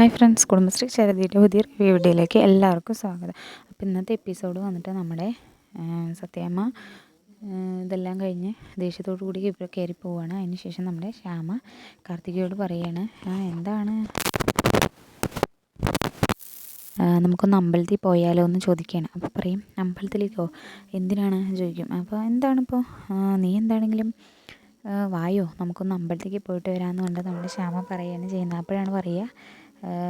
Hi friends Kudumbashree ശരതിയുടെ പുതിയ review വീഡിയോയിലേക്ക് എല്ലാവർക്കും സ്വാഗതം. അപ്പോൾ ഇന്നത്തെ എപ്പിസോഡ് വന്നിട്ട് നമ്മുടെ സത്യമ്മ ഇതെല്ലാം കഴിഞ്ഞ് ദേഷ്യത്തോടു കൂടി ഇവിടെ കയറി പോവുകയാണ് അതിന് ശേഷം നമ്മുടെ ശ്യാമ കാർത്തികയോട് പറയുകയാണ് ആ എന്താണ്? നമുക്കൊന്ന് അമ്പലത്തിൽ പോയാലോ എന്ന് ചോദിക്കുകയാണ്. അപ്പോൾ പറയും അമ്പലത്തിലേക്കോ എന്തിനാണ്? ചോദിക്കും. അപ്പോൾ എന്താണിപ്പോൾ നീ എന്താണെങ്കിലും വായോ നമുക്കൊന്ന് അമ്പലത്തേക്ക് പോയിട്ട് വരാമെന്ന് കണ്ട് നമ്മുടെ ശ്യാമ പറയുകയാണ് ചെയ്യുന്നത്. അപ്പോഴാണ് പറയുക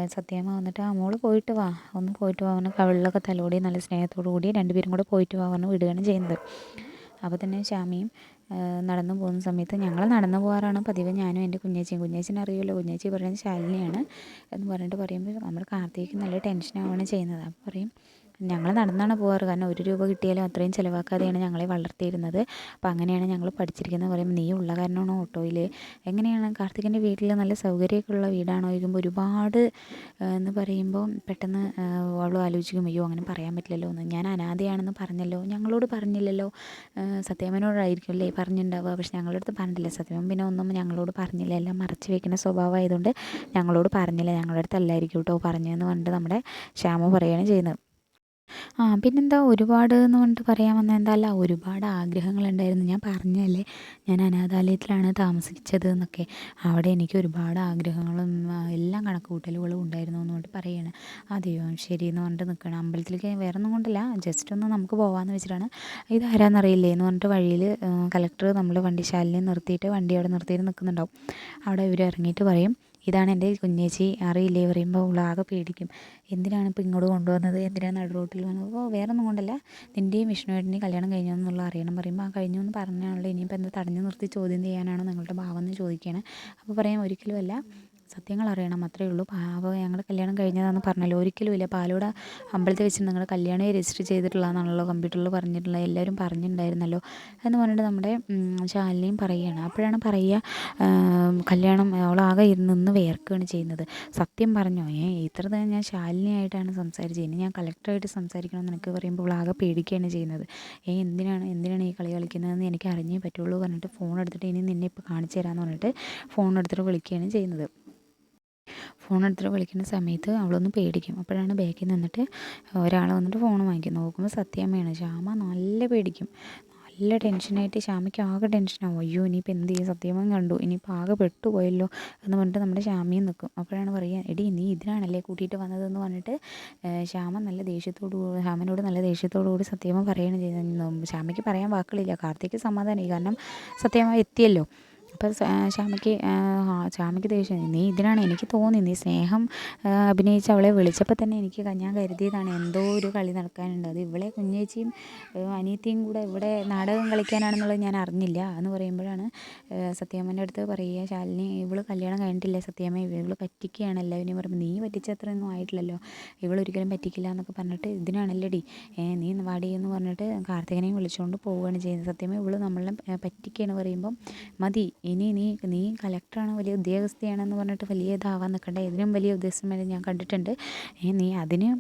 സത്യമ്മ വന്നിട്ട് ആ മോൾ പോയിട്ട് വാ. ഒന്ന് പോയിട്ട് വാ. പറഞ്ഞ് കവിളിലൊക്കെ തലോടി നല്ല സ്നേഹത്തോടു കൂടി രണ്ടുപേരും കൂടെ പോയിട്ട് വാ പറഞ്ഞ് വിടുകയാണ് ചെയ്യുന്നത്. അപ്പോൾ തന്നെ ശ്യാമിയും നടന്നു പോകുന്ന സമയത്ത് ഞങ്ങൾ നടന്നു പോകാറാണ് പതിവ്. ഞാനും എന്റെ കുഞ്ഞേച്ചിയും. കുഞ്ഞേച്ചിനെ അറിയുമല്ലോ. കുഞ്ഞേച്ചി പറയുന്നത് ശാലിനിയാണ് എന്ന് പറഞ്ഞിട്ട് പറയുമ്പോൾ നമ്മൾ കാർത്തിക് നല്ല ടെൻഷനാവുകയാണ് ചെയ്യുന്നത്. അപ്പോൾ പറയും ഞങ്ങൾ നടന്നാണ് പോകാറ് കാരണം ഒരു രൂപ കിട്ടിയാലും അത്രയും ചിലവാക്കാതെയാണ് ഞങ്ങളെ വളർത്തിയിരുന്നത്. അപ്പം അങ്ങനെയാണ് ഞങ്ങൾ പഠിച്ചിരിക്കുന്നത്. പറയുമ്പോൾ നീ ഉള്ള കാരണമാണോ ഓട്ടോയിൽ എങ്ങനെയാണ് കാർത്തികന്റെ വീട്ടിൽ നല്ല സൗകര്യമൊക്കെ ഉള്ള വീടാണോ ചോദിക്കുമ്പോൾ ഒരുപാട് എന്ന് പറയുമ്പോൾ പെട്ടെന്ന് അവൾ ആലോചിക്കും അയ്യോ അങ്ങനെ പറയാൻ പറ്റില്ലല്ലോ. എന്ന് ഞാൻ അനാഥയാണെന്ന് പറഞ്ഞല്ലോ. ഞങ്ങളോട് പറഞ്ഞില്ലല്ലോ. സത്യമനോടായിരിക്കും അല്ലേ പറഞ്ഞിട്ടുണ്ടാവുക പക്ഷെ ഞങ്ങളുടെ അടുത്ത് പറഞ്ഞില്ല. സത്യമൻ പിന്നെ ഒന്നും ഞങ്ങളോട് പറഞ്ഞില്ല. എല്ലാം മറച്ച് വെക്കുന്ന സ്വഭാവമായതുകൊണ്ട് ഞങ്ങളോട് പറഞ്ഞില്ല. ഞങ്ങളുടെ അടുത്ത് അല്ലായിരിക്കും കേട്ടോ പറഞ്ഞതെന്ന് പറഞ്ഞിട്ട് നമ്മുടെ ശ്യാമ പറയുകയാണ് ചെയ്യുന്നത്. ആ പിന്നെന്താ ഒരുപാട് എന്ന് പറഞ്ഞിട്ട് പറയാൻ വന്നത് എന്താ അല്ല ഒരുപാട് ആഗ്രഹങ്ങളുണ്ടായിരുന്നു. ഞാൻ പറഞ്ഞല്ലേ ഞാൻ അനാഥാലയത്തിലാണ് താമസിച്ചത് എന്നൊക്കെ. അവിടെ എനിക്ക് ഒരുപാട് ആഗ്രഹങ്ങളും എല്ലാം കണക്ക് കൂട്ടലുകളും ഉണ്ടായിരുന്നു എന്ന് പറഞ്ഞിട്ട് പറയുകയാണ് അതെയോ ശരി എന്ന് പറഞ്ഞിട്ട് നിൽക്കണം അമ്പലത്തിലേക്ക് വേറെ ഒന്നും കൊണ്ടല്ല ജസ്റ്റ് ഒന്ന് നമുക്ക് പോകാമെന്ന് വെച്ചിട്ടാണ്. ഇത് ആരാന്നറിയില്ലേ എന്ന് പറഞ്ഞിട്ട് വഴിയിൽ കലക്ടർ നമ്മൾ വണ്ടിശാലിനെ നിർത്തിയിട്ട് വണ്ടി അവിടെ നിർത്തിയിട്ട് നിൽക്കുന്നുണ്ടാവും. അവിടെ ഇവർ ഇറങ്ങിയിട്ട് പറയും ഇതാണ് എന്റെ കുഞ്ഞേച്ചി. അറിയില്ലേ പറയുമ്പോൾ ഉള്ളാകെ പേടിക്കും. എന്തിനാണ് ഇപ്പോൾ ഇങ്ങോട്ട് കൊണ്ടുവന്നത്? എന്തിനാണ് നടു റോട്ടിൽ വന്നത്? അപ്പോൾ വേറെ ഒന്നും കൊണ്ടല്ല. നിന്റെയും വിഷ്ണുവേട്ടന്റെയും കല്യാണം കഴിഞ്ഞു എന്നുള്ള അറിയണം. പറയുമ്പോൾ ആ കഴിഞ്ഞു എന്ന് പറഞ്ഞാണല്ലോ. ഇനിയിപ്പോൾ എന്താ തടഞ്ഞു നിർത്തി ചോദ്യം ചെയ്യാനാണോ നിങ്ങളുടെ ഭാവം എന്ന് ചോദിക്കുകയാണ് അപ്പോൾ പറയാം ഒരിക്കലുമല്ല സത്യങ്ങൾ അറിയണം അത്രയേ ഉള്ളൂ. പാവ ഞങ്ങളുടെ കല്യാണം കഴിഞ്ഞതാണെന്ന് പറഞ്ഞല്ലോ. ഒരിക്കലും ഇല്ല. പാലോട് അമ്പലത്തിൽ വെച്ച് നിങ്ങളുടെ കല്യാണം രജിസ്റ്റർ ചെയ്തിട്ടുള്ളതാണെന്നാണല്ലോ കമ്പ്യൂട്ടറിൽ പറഞ്ഞിട്ടുള്ളത് എല്ലാവരും പറഞ്ഞിട്ടുണ്ടായിരുന്നല്ലോ. എന്ന് പറഞ്ഞിട്ട് നമ്മുടെ ശാലിനിയും പറയുകയാണ്. അപ്പോഴാണ് പറയുക കല്യാണം അവളാകെ നിന്ന് വേർക്കുകയാണ് ചെയ്യുന്നത്. സത്യം പറഞ്ഞോ? ഏ ഇത്ര തന്നെ ഞാൻ ശാലിനിയായിട്ടാണ് സംസാരിച്ചത്. ഇനി ഞാൻ കളക്ടറായിട്ട് സംസാരിക്കണം എനിക്ക് പറയുമ്പോൾ അവളാകെ പേടിക്കുകയാണ് ചെയ്യുന്നത്. ഏ എന്തിനാണ് എന്തിനാണ് ഈ കളി കളിക്കുന്നതെന്ന് എനിക്ക് അറിഞ്ഞേ പറ്റുള്ളൂ പറഞ്ഞിട്ട് ഫോൺ എടുത്തിട്ട് ഇനി നിന്നെ ഇപ്പോൾ കാണിച്ചു തരാമെന്ന് പറഞ്ഞിട്ട് ഫോൺ എടുത്തിട്ട് വിളിക്കുകയാണ് ചെയ്യുന്നത്. ഫോൺ എടുത്തിട്ട് വിളിക്കുന്ന സമയത്ത് അവളൊന്ന് പേടിക്കും. അപ്പോഴാണ് ബാക്കിൽ നിന്നിട്ട് ഒരാൾ വന്നിട്ട് ഫോൺ വാങ്ങിക്കും. നോക്കുമ്പോൾ സത്യാമ്മയാണ്. ശ്യാമ നല്ല പേടിക്കും. നല്ല ടെൻഷനായിട്ട് ശ്യാമയ്ക്ക് ആകെ ടെൻഷനാവും. അയ്യോ ഇനിയിപ്പോൾ എന്ത് ചെയ്യും? സത്യമ്മ കണ്ടു. ഇനിയിപ്പോൾ ആകെ പെട്ടുപോയല്ലോ എന്ന് പറഞ്ഞിട്ട് നമ്മുടെ ശ്യാമയും നിൽക്കും. അപ്പോഴാണ് പറയുക എടി നീ ഇതിനാണല്ലേ കൂട്ടിയിട്ട് വന്നതെന്ന് പറഞ്ഞിട്ട് ശ്യാമ നല്ല ദേഷ്യത്തോടു ശ്യാമനോട് നല്ല ദേഷ്യത്തോടു കൂടി സത്യമ്മ പറയുകയാണ് ചെയ്യുന്നത് ശ്യാമയ്ക്ക് പറയാൻ വാക്കുകളില്ല. കാർത്തിക്ക് സമാധാനമായി. കാരണം സത്യമ്മ എത്തിയല്ലോ. അപ്പോൾ ശ്യാമയ്ക്ക് ശ്യാമയ്ക്ക് ദേഷ്യം നീ ഇതിനാണ് എനിക്ക് തോന്നി. നീ സ്നേഹം അഭിനയിച്ച് അവളെ വിളിച്ചപ്പോൾ തന്നെ എനിക്ക് ഞാൻ കരുതിയതാണ് എന്തോ ഒരു കളി നടക്കാനുണ്ട്. അത് ഇവളെ കുഞ്ഞേച്ചിയും അനിയത്തിയും കൂടെ ഇവിടെ നാടകം കളിക്കാനാണെന്നുള്ളത് ഞാൻ അറിഞ്ഞില്ല. എന്ന് പറയുമ്പോഴാണ് സത്യാമ്മന്റെ അടുത്ത് പറയുക ശാലിനി ഇവൾ കല്യാണം കഴിഞ്ഞിട്ടില്ല സത്യാമ്മ ഇവൾ പറ്റിക്കുകയാണ് എല്ലാവരെയും പറയുമ്പോൾ നീ പറ്റിച്ചത്രയൊന്നും ആയിട്ടില്ലല്ലോ. ഇവൾ ഒരിക്കലും പറ്റിക്കില്ല എന്നൊക്കെ പറഞ്ഞിട്ട് ഇതിനാണല്ലടി നീ വാടി എന്ന് പറഞ്ഞിട്ട് കാർത്തികനെയും വിളിച്ചുകൊണ്ട് പോവുകയാണ് ചെയ്യുന്നത്. സത്യമേ ഇവൾ നമ്മളെ പറ്റിക്കുകയാണ് പറയുമ്പം മതി ഇനി നീ നീ കളക്ടറാണ് വലിയ ഉദ്യോഗസ്ഥയാണെന്ന് പറഞ്ഞിട്ട് വലിയ ഇതാവാൻ നിൽക്കണ്ട ഇതിനും വലിയ ഉദ്യോഗസ്ഥന്മാരെ ഞാൻ കണ്ടിട്ടുണ്ട്. നീ അതിന്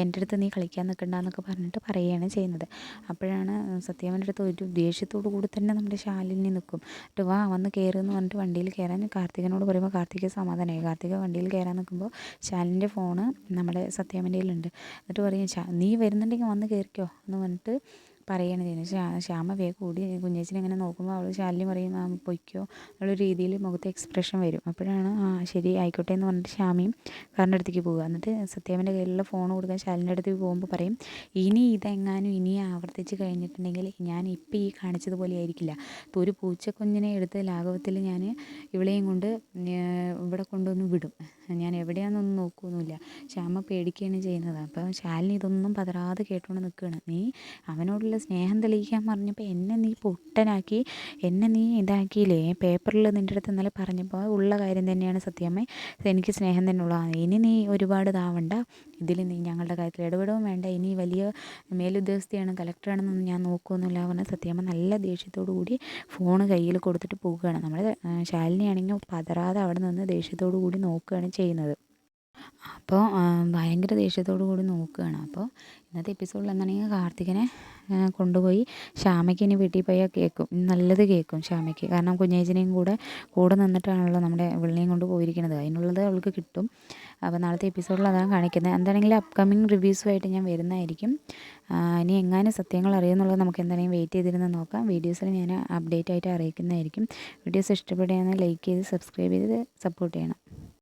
എന്റെ അടുത്ത് നീ കളിക്കാൻ നിൽക്കണ്ടെന്നൊക്കെ പറഞ്ഞിട്ട് പറയുകയാണ് ചെയ്യുന്നത്. അപ്പോഴാണ് സത്യാമ്മന്റെ അടുത്ത് ഒരു ദേഷ്യത്തോടു കൂടി തന്നെ നമ്മുടെ ശാലിനി നിൽക്കും. എന്നിട്ട് വാ വന്ന് കയറുമെന്ന് പറഞ്ഞിട്ട് വണ്ടിയിൽ കയറാൻ കാർത്തികനോട് പറയുമ്പോൾ കാർത്തിക സമാധാനമായി. കാർത്തിക വണ്ടിയിൽ കയറാൻ നിൽക്കുമ്പോൾ ശാലിന്റെ ഫോണ് നമ്മുടെ സത്യാമ്മന്റെ കയ്യിലുണ്ട്. എന്നിട്ട് പറയും നീ വരുന്നുണ്ടെങ്കിൽ വന്ന് കയറിക്കോ എന്ന് പറഞ്ഞിട്ട് ചെയ്യുന്നത് ശ്യാമ വേഗം കൂടി കുഞ്ഞേച്ചിനെ ഇങ്ങനെ നോക്കുമ്പോൾ അവൾ ശാലിനി പറയും പൊയ്ക്കോ. എന്നുള്ള രീതിയിൽ മുഖത്ത് എക്സ്പ്രഷൻ വരും. അപ്പോഴാണ് ആ ശരി ആയിക്കോട്ടെ എന്ന് പറഞ്ഞിട്ട് ശ്യാമയും കാറിന്റെ അടുത്തേക്ക് പോകുക എന്നിട്ട് സത്യാമന്റെ കയ്യിലുള്ള ഫോൺ കൊടുക്കാൻ ശാലിന്റെ അടുത്തേക്ക് പോകുമ്പോൾ പറയും ഇനി ഇതെങ്ങാനും ഇനി ആവർത്തിച്ച് കഴിഞ്ഞിട്ടുണ്ടെങ്കിൽ ഞാൻ ഇപ്പം ഈ കാണിച്ചതുപോലെ ആയിരിക്കില്ല. ഒരു പൂച്ചക്കുഞ്ഞിനെ എടുത്ത് ലാഘവത്തിൽ ഞാൻ ഇവളെയും കൊണ്ട് ഇവിടെ കൊണ്ടുവന്ന് വിടും. ഞാൻ എവിടെയാണെന്നൊന്നും നോക്കുകയൊന്നുമില്ല ശ്യാമ പേടിക്കുകയാണ് ചെയ്യുന്നത്. അപ്പോൾ ശാലിനി ഇതൊന്നും പതറാതെ കേട്ടുകൊണ്ട് നിൽക്കുകയാണ് നീ അവനോടുള്ള സ്നേഹം തെളിയിക്കാൻ പറഞ്ഞപ്പോൾ എന്നെ നീ പൊട്ടനാക്കി എന്നെ നീ ഇതാക്കിയില്ലേ? പേപ്പറിൽ നിന്റെ അടുത്ത് ഇന്നലെ പറഞ്ഞപ്പോൾ ഉള്ള കാര്യം തന്നെയാണ് സത്യമേ. എനിക്ക് സ്നേഹം തന്നെ ഉള്ളതാണ് ഇനി നീ ഒരുപാട് ഇതാവണ്ട. ഇതിൽ നീ ഞങ്ങളുടെ കാര്യത്തിൽ ഇടപെടവും വേണ്ട. ഇനി വലിയ മേലുദ്യോഗസ്ഥയാണ് കലക്ടറാണെന്നൊന്നും ഞാൻ നോക്കുമെന്നില്ല പറഞ്ഞാൽ സത്യമ്മ നല്ല ദേഷ്യത്തോടു കൂടി ഫോൺ കയ്യിൽ കൊടുത്തിട്ട് പോവുകയാണ്. നമ്മുടെ ശാലിനിയാണെങ്കിൽ പതറാതെ അവിടെ നിന്ന് ദേഷ്യത്തോടു കൂടി നോക്കുകയാണ് ചെയ്യുന്നത്. അപ്പോൾ ഭയങ്കര ദേഷ്യത്തോടു കൂടി നോക്കുകയാണ്. അപ്പോൾ ഇന്നത്തെ എപ്പിസോഡിൽ എന്താണെങ്കിൽ കാർത്തികനെ കൊണ്ടുപോയി ശ്യാമയ്ക്ക് ഇനി വീട്ടിൽ പോയാൽ കേൾക്കും നല്ലത് കേൾക്കും ശ്യാമയ്ക്ക്. കാരണം കുഞ്ഞേച്ചിനെയും കൂടെ കൂടെ നിന്നിട്ടാണല്ലോ നമ്മുടെ വെള്ളിയും കൊണ്ട് പോയിരിക്കുന്നത്. അതിനുള്ളത് അവൾക്ക് കിട്ടും. അപ്പോൾ നാളത്തെ എപ്പിസോഡിൽ അതാണ് കാണിക്കുന്നത്. എന്താണെങ്കിലും അപ്കമിങ് റിവ്യൂസുമായിട്ട് ഞാൻ വരുന്നതായിരിക്കും. ഇനി എങ്ങാനും സത്യങ്ങൾ അറിയുന്നുള്ളത് നമുക്ക് എന്താണെങ്കിലും വെയിറ്റ് ചെയ്തിരുന്ന് നോക്കാം. വീഡിയോസിൽ ഞാൻ അപ്ഡേറ്റ് ആയിട്ട് അറിയിക്കുന്നതായിരിക്കും. വീഡിയോസ് ഇഷ്ടപ്പെടുകയാണെങ്കിൽ ലൈക്ക് ചെയ്ത് സബ്സ്ക്രൈബ് ചെയ്ത് സപ്പോർട്ട് ചെയ്യണം.